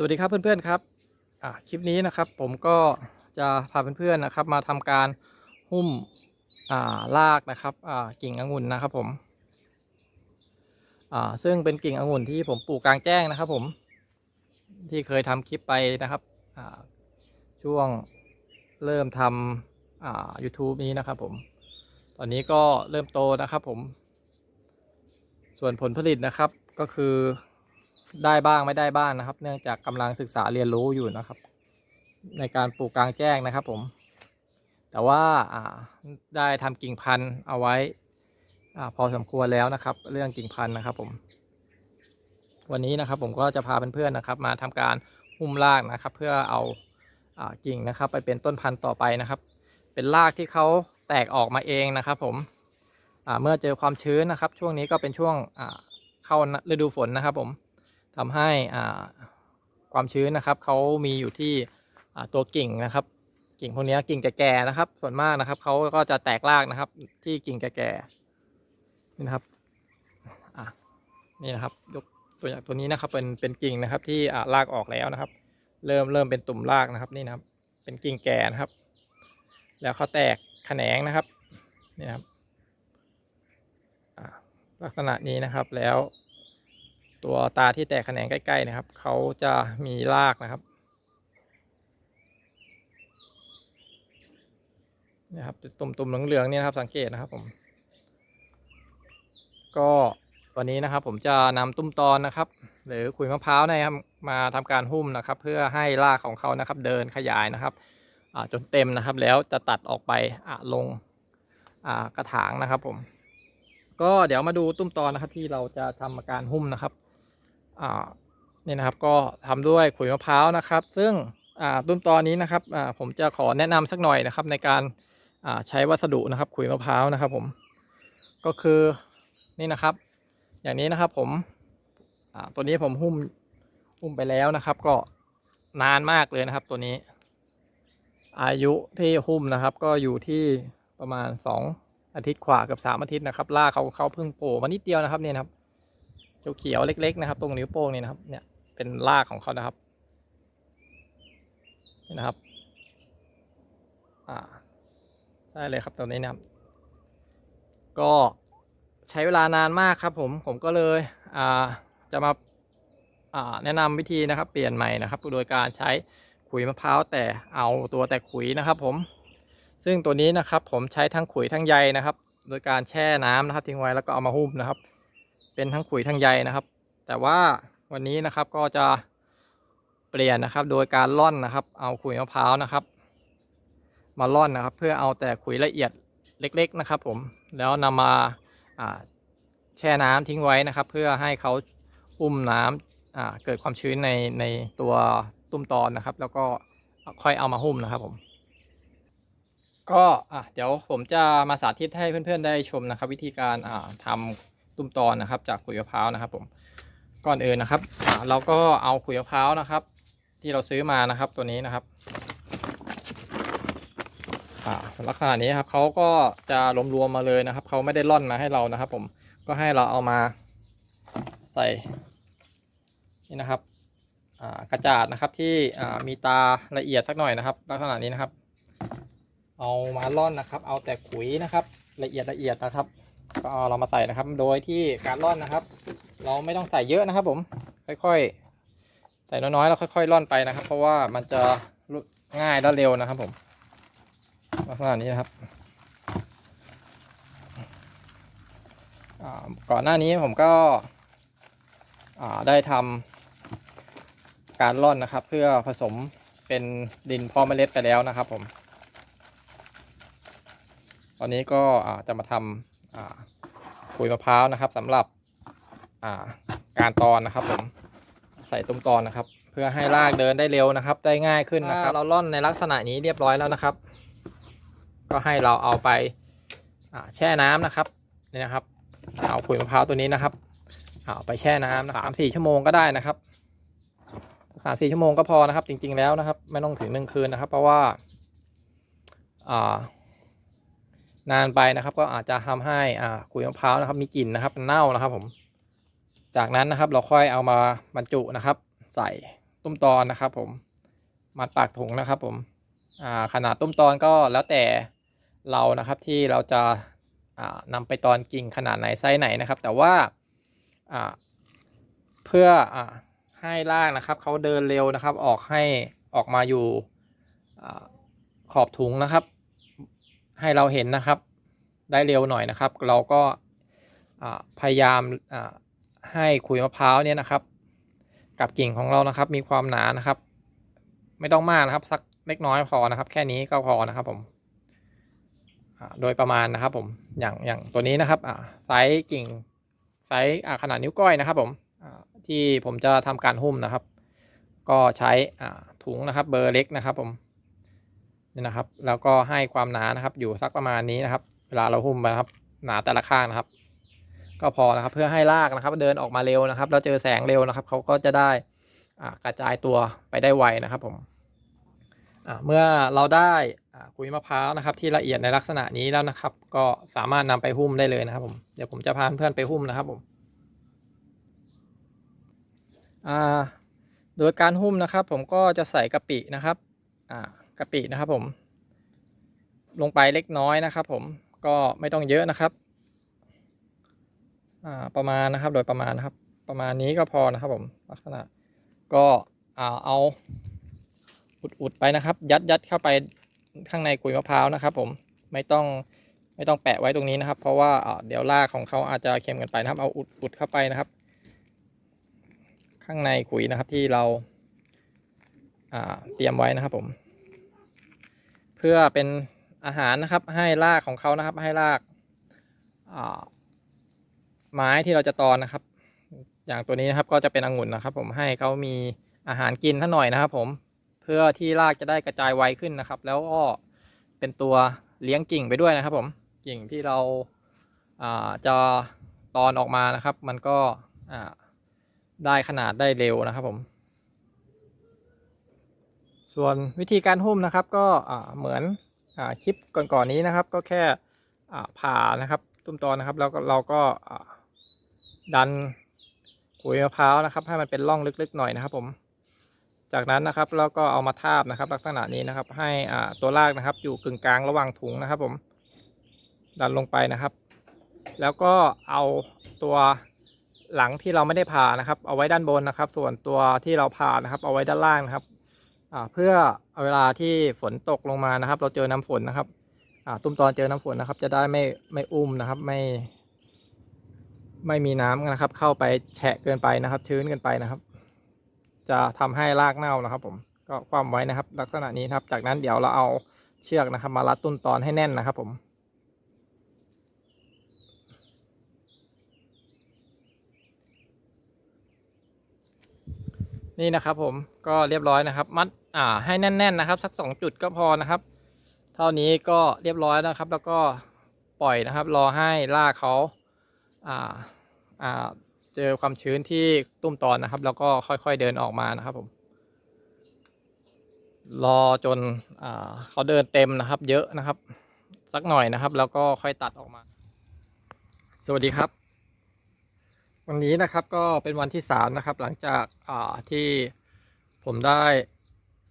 สวัสดีครับเพื่อนๆครับคลิปนี้นะครับผมก็จะพาเพื่อนๆนะครับ มาทำการหุ้มอ่ารากนะครับกิ่งองุ่นนะครับผมซึ่งเป็นกิ่งองุ่นที่ผมปลูกกลางแจ้งนะครับ ผมที่เคยทำคลิปไปนะครับช่วงเริ่มทำอ่า YouTube นี้นะครับ ผม ตอนนี้ก็เริ่มโตนะครับ ผม ส่วนผลผลิตนะครับก็คือ ได้บ้างไม่ได้บ้างนะครับ เนื่องจากกำลังศึกษาเรียนรู้อยู่นะครับ ในการปลูกกลางแจ้งนะครับ ผม แต่ว่าได้ทำกิ่งพันธุ์เอาไว้อพอสมควรแล้วนะครับ เรื่องกิ่งพันธุ์นะครับ ผม วันนี้นะครับ ผมก็จะพาเพื่อนๆนะครับ มาทำการหุ้มรากนะครับ เพื่อเอาอกิ่งนะครับ ไปเป็นต้นพันธุ์ต่อไปนะครับ เป็นรากที่เขาแตกออกมาเองนะครับ ผมเมื่อเจอความชื้นนะครับ ช่วงนี้ก็เป็นช่วงเข้าฤดูฝนนะครับ ผม ทำให้ความชื้นนะครับเขามีอยู่ที่ตัวกิ่งนะครับ กิ่งพวกนี้กิ่งแก่ๆนะครับ ส่วนมากนะครับเขาก็จะแตกรากนะครับ ที่กิ่งแก่ๆนี่นะครับนี่นะครับยกตัวอย่างตัวนี้นะครับเป็นเป็นกิ่งนะครับที่ารากออกแล้วนะครับ เริ่มเริ่มเป็นตุ่มรากนะครับนี่นะครับ เป็นกิ่งแก่นะครับ แล้วเขาแตกแขนงนะครับนี่นะครับลักษณะนี้นะครับแล้ว ตัวตาที่แตกแขนงใกล้ ๆ นะครับ เขาจะมีรากนะครับนี่ครับตุ่มๆเหลืองๆเนี่ยนะครับสังเกตนะครับผม ก็วันนี้นะครับผมจะนำตุ้มตอนนะครับ หรือขุยมะพร้าวนะครับมาทำการหุ้มนะครับ เพื่อให้รากของเขานะครับ เดินขยายนะครับจนเต็มนะครับ แล้วจะตัดออกไปอ่าลงกระถางนะครับผม ก็เดี๋ยวมาดูตุ้มตอนนะครับที่เราจะทำการหุ้มนะครับ นี่นะครับก็ทำด้วยขุยมะพร้าวนะครับ ซึ่งอ่าตุ้มตอนนี้นะครับผมจะขอแนะนำสักหน่อยนะครับในการใช้วัสดุนะครับขุยมะพร้าวนะครับผมก็คือนี่นะครับ อย่างนี้นะครับผมตัวนี้ผมหุ้มหุ้มไปแล้วนะครับ ก็นานมากเลยนะครับตัวนี้ อายุที่หุ้มนะครับ ก็อยู่ที่ประมาณสองอาทิตย์กว่ากับสามอาทิตย์นะครับรากเขาเขาเพิ่งโผล่มานิดเดียวนะครับเนี่ยนะครับ เขียวๆเล็ก ๆ นะครับ ตรงนิ้วโป้งนี่นะครับ เนี่ยเป็นรากของเขานะครับนี่นะครับอ่าใช่เลยครับตัวนี้นะครับ ก็ใช้เวลานานมากครับ ผมผมก็เลยอ่าจะมาอ่าแนะนำวิธีนะครับ เปลี่ยนใหม่นะครับ โดยการใช้ขุยมะพร้าวแต่เอาตัวแต่ขุยนะครับ ผม ซึ่งตัวนี้นะครับ ผมใช้ทั้งขุยทั้งใยนะครับ โดยการแช่น้ำนะครับทิ้งไว้แล้วก็เอามาหุ้มนะครับ เป็นทั้งขุยทั้งใยนะครับ แต่ว่าวันนี้นะครับก็จะเปลี่ยนนะครับ โดยการล่อนนะครับ เอาขุยมะพร้าวนะครับ มาล่อนนะครับ เพื่อเอาแต่ขุยละเอียดเล็ก ๆนะครับ ผมแล้วนำมาอ่าแช่น้ำทิ้งไว้นะครับ เพื่อให้เขาอุ้มน้ำอ่าเกิดความชื้นในในตัวตุ้มตอนนะครับ แล้วก็ค่อยเอามาหุ้มนะครับผมก็อะเดี๋ยวผมจะมาสาธิตให้เพื่อนๆได้ชมนะครับ วิธีการอ่าทำ ตุ้มตอนนะครับ จากขุยมะพร้าวนะครับ ผมก่อนอื่นนะครับ เราก็เอาขุยมะพร้าวนะครับ ที่เราซื้อมานะครับตัวนี้นะครับอ่าลักษณะนี้ครับเขาก็จะรวมๆมาเลยนะครับเขาไม่ได้ร่อนมาให้เรานะครับ ผมก็ให้เราเอามาใส่นี่นะครับกระจาดนะครับที่มีตาละเอียดสักหน่อยนะครับ ลักษณะนี้นะครับ เอามาล่อนนะครับ เอาแต่ขุยนะครับ ละเอียดละเอียดนะครับ ก็เรามาใส่นะครับ โดยที่การล่อนนะครับ เราไม่ต้องใส่เยอะนะครับ ผม ค่อยๆ ใส่น้อยๆ แล้วค่อยๆล่อนไปนะครับ เพราะว่ามันจะง่ายและเร็วนะครับ ผมลักษณะนี้นะครับก่อนหน้านี้ผมก็ได้ทำการล่อนนะครับ เพื่อผสมเป็นดินพาะเมล็ดไปแล้วนะครับ ผม ตอนนี้ก็จะมาทำ อ่าขุยมะพร้าวนะครับสำหรับอ่าการตอนนะครับผมใส่ตุ้มตอนนะครับ เพื่อให้รากเดินได้เร็วนะครับ ได้ง่ายขึ้นนะครับ เราล่อนในลักษณะนี้เรียบร้อยแล้วนะครับ ก็ให้เราเอาไปอ่าแช่น้ำนะครับนี่นะครับ เอาขุยมะพร้าวตัวนี้นะครับ เอาไปแช่น้ำนะสามสี่ชั่วโมงก็ได้นะครับสามสี่ชั่วโมงก็พอนะครับ จริง ๆแล้วนะครับ ไม่ต้องถึงหนึ่งคืนนะครับ เพราะว่า อ่า นานไปนะครับ ก็อาจจะทำให้อ่าขุยมะพร้าวนะครับ มีกลิ่นนะครับมันเน่านะครับ ผม จากนั้นนะครับ เราค่อยเอามาบรรจุนะครับ ใส่ตุ้มตอนนะครับ ผมมัดปากถุงนะครับ ผมอ่าขนาดตุ้มตอนก็แล้วแต่เรานะครับที่เราจะอ่านำไปตอนกิ่งขนาดไหนไซส์ไหนนะครับ แต่ว่าเพื่ออให้รากนะครับเขาเดินเร็วนะครับ ออกให้ออกมาอยู่ขอบถุงนะครับ ให้เราเห็นนะครับ ได้เร็วหน่อยนะครับ เราก็พยายามให้ขุยมะพร้าวเนี่ยนะครับ กับกิ่งของเรานะครับ มีความหนานะครับ ไม่ต้องมากนะครับ สักเล็กน้อยพอนะครับ แค่นี้ก็พอนะครับผมโดยประมาณนะครับผมอย่างอย่างตัวนี้นะครับไซส์กิ่งไซส์ขนาดนิ้วก้อยนะครับผมที่ผมจะทำการหุ้มนะครับ ก็ใช้ถุงนะครับ เบอร์เล็กนะครับผม นี่นะครับ แล้วก็ให้ความหนานะครับ อยู่สักประมาณนี้นะครับ เวลาเราหุ้มไปนะครับ หนาแต่ละข้างนะครับ ก็พอนะครับเพื่อให้รากนะครับ เดินออกมาเร็วนะครับ แล้วเจอแสงเร็วนะครับเขาก็จะได้กระจายตัวไปได้ไวนะครับผมเมื่อเราได้กุยมะพร้าวนะครับ ที่ละเอียดในลักษณะนี้แล้วนะครับ ก็สามารถนำไปหุ้มได้เลยนะครับผมเดี๋ยวผมจะพาเพื่อนไปหุ้มนะครับผมโดยการหุ้มนะครับ ผมก็จะใส่กะปินะครับอ่า กะปินะครับผม ลงไปเล็กน้อยนะครับ ผมก็ไม่ต้องเยอะนะครับประมาณนะครับโดยประมาณนะครับ ประมาณนี้ก็พอนะครับ ผมลักษณะ ก็เอาอุดๆไปนะครับ ยัดยัดเข้าไปข้างในกุยมะพร้าวนะครับ ผมไม่ต้องไม่ต้องแปะไว้ตรงนี้นะครับ เพราะว่าเดี๋ยวรากของเขาอาจจะเค็มกันไปนะครับ เอาอุดอุดเข้าไปนะครับ ข้างในขุยนะครับที่เราเตรียมไว้นะครับผม เพื่อเป็นอาหารนะครับให้รากของเขานะครับ ให้รากาไม้ที่เราจะตอนนะครับ อย่างตัวนี้นะครับก็จะเป็นองุ่นนะครับ ผมให้เขามีอาหารกินท่าหน่อยนะครับ ผมเพื่อที่รากจะได้กระจายไวขึ้นนะครับ แล้วก็เป็นตัวเลี้ยงกิ่งไปด้วยนะครับ ผมกิ่งที่เราาจะตอนออกมานะครับ มันก็ได้ขนาดได้เร็วนะครับ ผม ส่วนวิธีการหุ้มนะครับก็เหมือนอคลิปก่อนๆนี้นะครับ ก็แค่ผ่านะครับตุ้มตอนนะครับ แล้วเราก็ดันขุยมะพร้าวนะครับ ให้มันเป็นร่องลึกๆหน่อยนะครับ ผม จากนั้นนะครับเราก็เอามาทาบนะครับ ลักษณะนี้นะครับ ให้ตัวรากนะครับ อยู่กึ่งกลางระหว่างถุงนะครับ ผม ดันลงไปนะครับ แล้วก็เอาตัวหลังที่เราไม่ได้ผ่านะครับ เอาไว้ด้านบนนะครับ ส่วนตัวที่เราผ่านะครับ เอาไว้ด้านล่างนะครับ เพื่อเวลาที่ฝนตกลงมานะครับ เราเจอน้ำฝนนะครับตุ้มตอนเจอน้ำฝนนะครับ จะได้ไม่ไม่อุ้มนะครับ ไม่ ไม่มีน้ำนะครับ เข้าไปแฉะเกินไปนะครับ ชื้นเกินไปนะครับ จะทำให้รากเน่านะครับ ผมก็ความไว้นะครับ ลักษณะนี้ครับ จากนั้นเดี๋ยวเราเอาเชือกนะครับ มารัดต้นตอนให้แน่นนะครับ ผมนี่นะครับผมก็เรียบร้อยนะครับ มัด อ่าให้แน่น ๆ นะครับ สักสองจุดก็พอนะครับ เท่านี้ก็เรียบร้อยแล้วครับ แล้วก็ปล่อยนะครับ รอให้รากเขาอ่าอ่าเจอความชื้นที่ตุ้มตอนนะครับ แล้วก็ค่อยๆเดินออกมานะครับผม รอจนอ่าเขาเดินเต็มนะครับ เยอะนะครับ สักหน่อยนะครับ แล้วก็ค่อยตัดออกมา สวัสดีครับวันนี้นะครับก็เป็นวันที่สามนะครับหลังจากอ่าที่ผมได้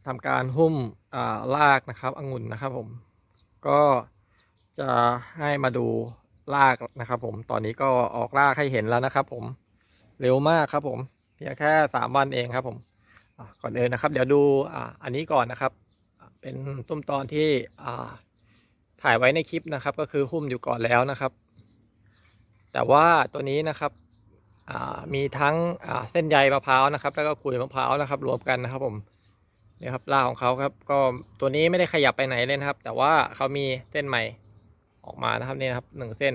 ทำการหุ้มอ่ารากนะครับองุ่นนะครับผมก็จะให้มาดูรากนะครับผมตอนนี้ก็ออกรากให้เห็นแล้วนะครับผมเร็วมากครับผมเพียงแค่สามวันเองครับผมก่อนอื่นนะครับ เดี๋ยวดูอ,อันนี้ก่อนนะครับ เป็นต้มตอนที่ถ่ายไว้ในคลิปนะครับ ก็คือหุ้มอยู่ก่อนแล้วนะครับ แต่ว่าตัวนี้นะครับมีทั้งเส้นใยมะพร้าวนะครับ แล้วก็ขุยมะพร้าวนะครับ รวมกันนะครับผม นี่ครับราของเขาครับ ก็ตัวนี้ไม่ได้ขยับไปไหนเลยนะครับ แต่ว่าเขามีเส้นใหม่ออกมานะครับนี่นะครับหนึ่งเส้น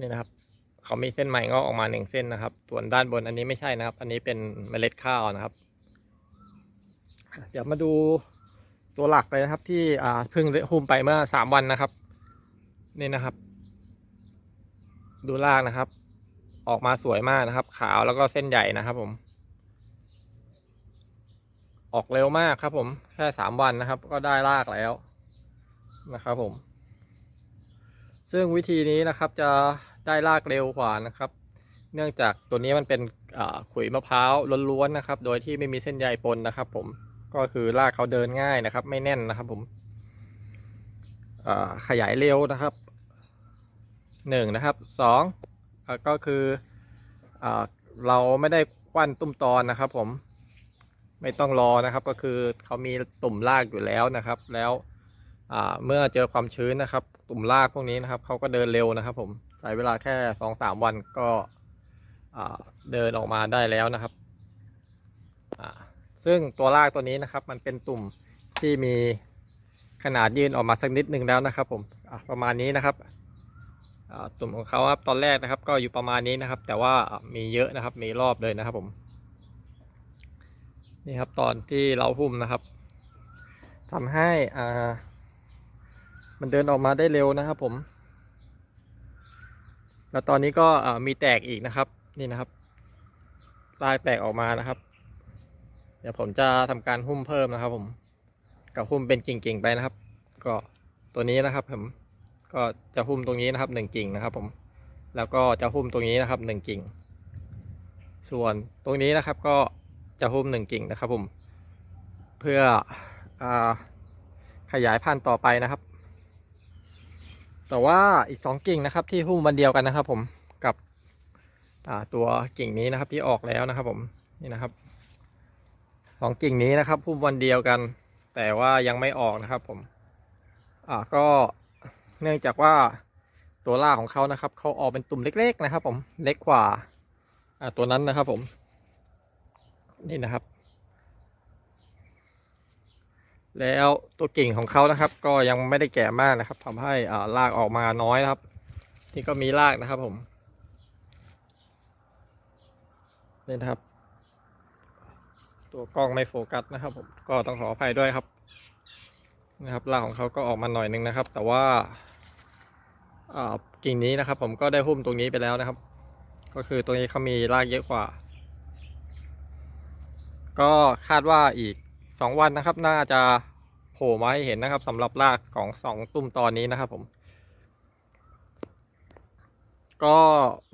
นี่นะครับเขามีเส้นใหม่งอกออกมาหนึ่งเส้นนะครับส่วนด้านบนอันนี้ไม่ใช่นะครับ อันนี้เป็นเมล็ดข้าวนะครับ เดี๋ยวมาดูตัวหลักเลยนะครับ ที่อ่าเพิ่งหุ้มไปเมื่อสามวันนะครับนี่นะครับ ดูรากนะครับ ออกมาสวยมากนะครับ ขาวแล้วก็เส้นใหญ่นะครับผม ออกเร็วมากครับผม แค่สามวันนะครับ ก็ได้รากแล้วนะครับผม ซึ่งวิธีนี้นะครับจะได้รากเร็วกว่านะครับ เนื่องจากตัวนี้มันเป็นขุยมะพร้าวล้วนๆนะครับ โดยที่ไม่มีเส้นใยปนนะครับ ผม ก็คือรากเขาเดินง่ายนะครับ ไม่แน่นนะครับ ผมขยายเร็วนะครับหนึ่งนะครับสองก็คืออเราไม่ได้ควันตุ้มตอนนะครับผม ไม่ต้องรอนะครับ ก็คือเขามีตุ่มรากอยู่แล้วนะครับ แล้วเมื่อเจอความชื้นนะครับ ตุ่มรากพวกนี้นะครับเขาก็เดินเร็วนะครับ ผมใช้เวลาแค่สองสามวันก็เดินออกมาได้แล้วนะครับซึ่งตัวรากตัวนี้นะครับ มันเป็นตุ่มที่มีขนาดยื่นออกมาสักนิดหนึ่งแล้วนะครับ ผมประมาณนี้นะครับตุ่มของเขาครับตอนแรกนะครับ ก็อยู่ประมาณนี้นะครับ แต่ว่ามีเยอะนะครับ มีรอบเลยนะครับผม นี่ครับตอนที่เราหุ้มนะครับทำให้อ่ามันเดินออกมาได้เร็วนะครับผม แล้วตอนนี้ก็มีแตกอีกนะครับ นี่นะครับ ลายแตกออกมานะครับ เดี๋ยวผมจะทำการหุ้มเพิ่มนะครับ ผมกับหุ้มเป็นกิ่งๆไปนะครับ ก็ตัวนี้นะครับ ผมก็จะหุ้มตรงนี้นะครับหนึ่งกิ่งนะครับ ผมแล้วก็จะหุ้มตรงนี้นะครับหนึ่งกิ่ง ส่วนตรงนี้นะครับก็ จะหุ้มหนึ่งกิ่งนะครับผม เพื่ออขยายพันธุ์ต่อไปนะครับ แต่ว่าอีกสองกิ่งนะครับ ที่หุ้มวันเดียวกันนะครับ ผมกับตัวกิ่งนี้นะครับที่ออกแล้วนะครับ ผมนี่นะครับสองกิ่งนี้นะครับหุ้มวันเดียวกัน แต่ว่ายังไม่ออกนะครับผมอ่าก็เนื่องจากว่าตัวรากของเขานะครับเขาออกเป็นตุ่มเล็ก ๆ นะครับ ผมเล็กกว่าตัวนั้นนะครับ ผม นี่นะครับ แล้วตัวกิ่งของเขานะครับ ก็ยังไม่ได้แก่มากนะครับทำให้อ่ารากออกมาน้อยนะครับ นี่ก็มีรากนะครับผมนี่นะครับ ตัวกล้องไม่โฟกัสนะครับ ผมก็ต้องขออภัยด้วยครับนะครับรากของเขาก็ออกมาหน่อยนึงนะครับ แต่ว่าอ่ากิ่งนี้นะครับ ผมก็ได้หุ้มตรงนี้ไปแล้วนะครับ ก็คือตรงนี้เขามีรากเยอะกว่า ก็คาดว่าอีกสองวันนะครับ น่าจะโผล่มาให้เห็นนะครับสำหรับรากของสองตุ่มตอนนี้นะครับผม ก็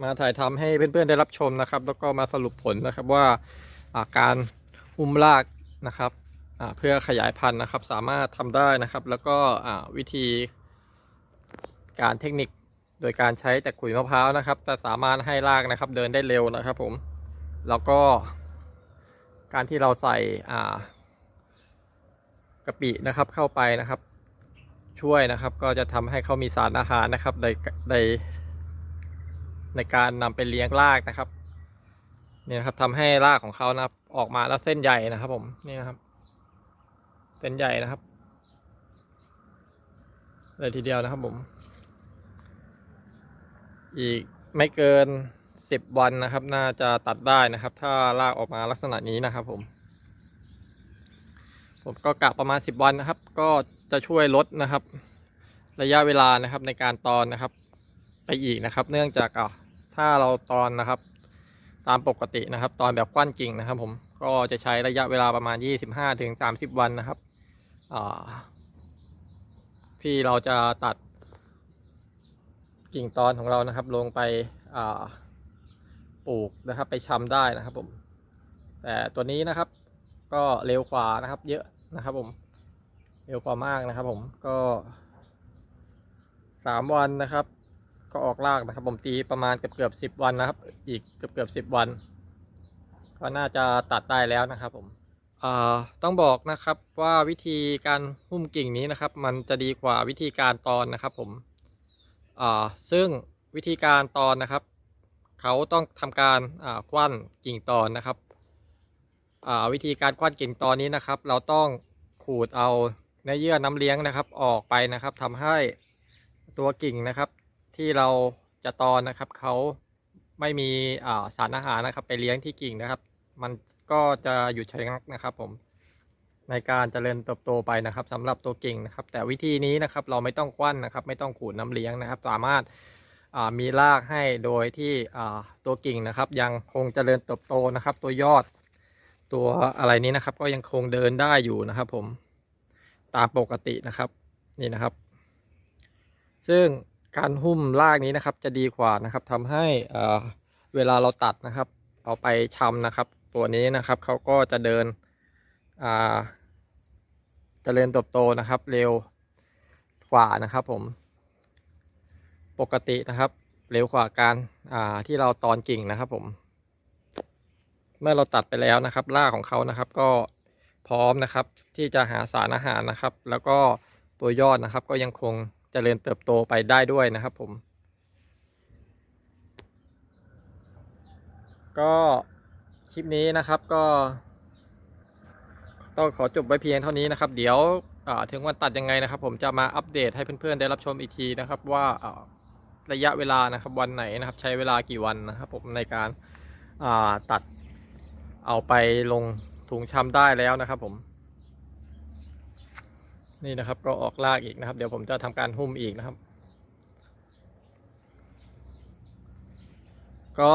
มาถ่ายทำให้เพื่อนๆได้รับชมนะครับ แล้วก็มาสรุปผลนะครับว่าอาการอุ้มรากนะครับเพื่อขยายพันธุ์นะครับ สามารถทำได้นะครับ แล้วก็วิธีการเทคนิคโดยการใช้แต่ขุยมะพร้าวนะครับ แต่สามารถให้รากนะครับเดินได้เร็วนะครับผม แล้วก็ การที่เราใส่อ่ากะปินะครับเข้าไปนะครับ ช่วยนะครับก็จะทำให้เขามีสารอาหารนะครับในในในการนำไปเลี้ยงรากนะครับนี่นะครับทำให้รากของเขานะครับออกมาแล้วเส้นใหญ่นะครับ ผมนี่นะครับ เส้นใหญ่นะครับเลยทีเดียวนะครับผม อีกไม่เกิน สิบวันนะครับ น่าจะตัดได้นะครับ ถ้ารากออกมาลักษณะนี้นะครับผม ผมก็กะประมาณสิบวันนะครับ ก็จะช่วยลดนะครับ ระยะเวลานะครับในการตอนนะครับ ไปอีกนะครับ เนื่องจากอะถ้าเราตอนนะครับ ตามปกตินะครับ ตอนแบบกว้านกิ่งนะครับ ผมก็จะใช้ระยะเวลาประมาณ 25ถึง30 วันนะครับอ่าที่เราจะตัดกิ่งตอนของเรานะครับ ลงไปอ่า ปลูกนะครับ ไปชำได้นะครับผม แต่ตัวนี้นะครับ ก็เร็วกว่านะครับ เยอะนะครับ ผม เร็วกว่ามากนะครับ ผมก็สามวันนะครับ ก็ออกรากนะครับ ผมตีประมาณเกือบเกือบสิบวันนะครับ อีกเกือบเกือบสิบวัน ก็น่าจะตัดได้แล้วนะครับ ผมต้องบอกนะครับว่าวิธีการหุ้มกิ่งนี้นะครับ มันจะดีกว่าวิธีการตอนนะครับ ผมซึ่งวิธีการตอนนะครับ เขาต้องทำการอ่าคว้านกิ่งตอนนะครับวิธีการคว้านกิ่งตอนนี้นะครับ เราต้องขูดเอาเนื้อเยื่อน้ำเลี้ยงนะครับ ออกไปนะครับทำให้ตัวกิ่งนะครับ ที่เราจะตอนนะครับเขาไม่มีสารอาหารนะครับ ไปเลี้ยงที่กิ่งนะครับ มันก็จะหยุดชะงักนะครับ ผมในการเจริญเติบโตไปนะครับสำหรับตัวกิ่งนะครับ แต่วิธีนี้นะครับ เราไม่ต้องคว้านนะครับ ไม่ต้องขูดน้ำเลี้ยงนะครับ สามารถ มีรากให้โดยที่ตัวกิ่งนะครับ ยังคงเจริญเติบโตนะครับ ตัวยอดตัวอะไรนี้นะครับ ก็ยังคงเดินได้อยู่นะครับผมตามปกตินะครับนี่นะครับ ซึ่งการหุ้มรากนี้นะครับจะดีกว่านะครับทำให้เวลาเราตัดนะครับ เอาไปชำนะครับ ตัวนี้นะครับเขาก็จะเดินเจริญเติบโตนะครับ เร็วกว่านะครับผม ปกตินะครับ เร็วกว่าการที่เราตอนกิ่งนะครับผม เมื่อเราตัดไปแล้วนะครับรากของเขานะครับ ก็พร้อมนะครับที่จะหาสารอาหารนะครับ แล้วก็ตัวยอดนะครับ ก็ยังคงเจริญเติบโตไปได้ด้วยนะครับ ผม ก็คลิปนี้นะครับก็ ต้องขอจบไว้เพียงเท่านี้นะครับ เดี๋ยวถึงวันตัดยังไงนะครับ ผมจะมาอัปเดตให้เพื่อนๆได้รับชมอีกทีนะครับว่า ระยะเวลานะครับวันไหนนะครับใช้เวลากี่วันนะครับผมในการาตัดเอาไปลงถุงชำได้แล้วนะครับผม นี่นะครับก็ออกลากอีกนะครับ เดี๋ยวผมจะทำการหุ้มอีกนะครับ ก็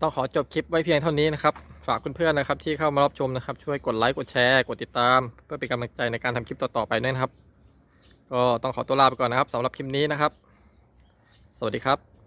ต้องขอจบคลิปไว้เพียงเท่านี้นะครับ ฝากเพื่อนๆนะครับ ที่เข้ามารับชมนะครับ ช่วยกดไลค์กดแชร์กดติดตาม เพื่อเป็นกำลังใจในการทำคลิปต่อๆไปด้วยนะครับ ก็ต้องขอตัวลาไปก่อนนะครับสำหรับคลิปนี้นะครับ สวัสดีครับ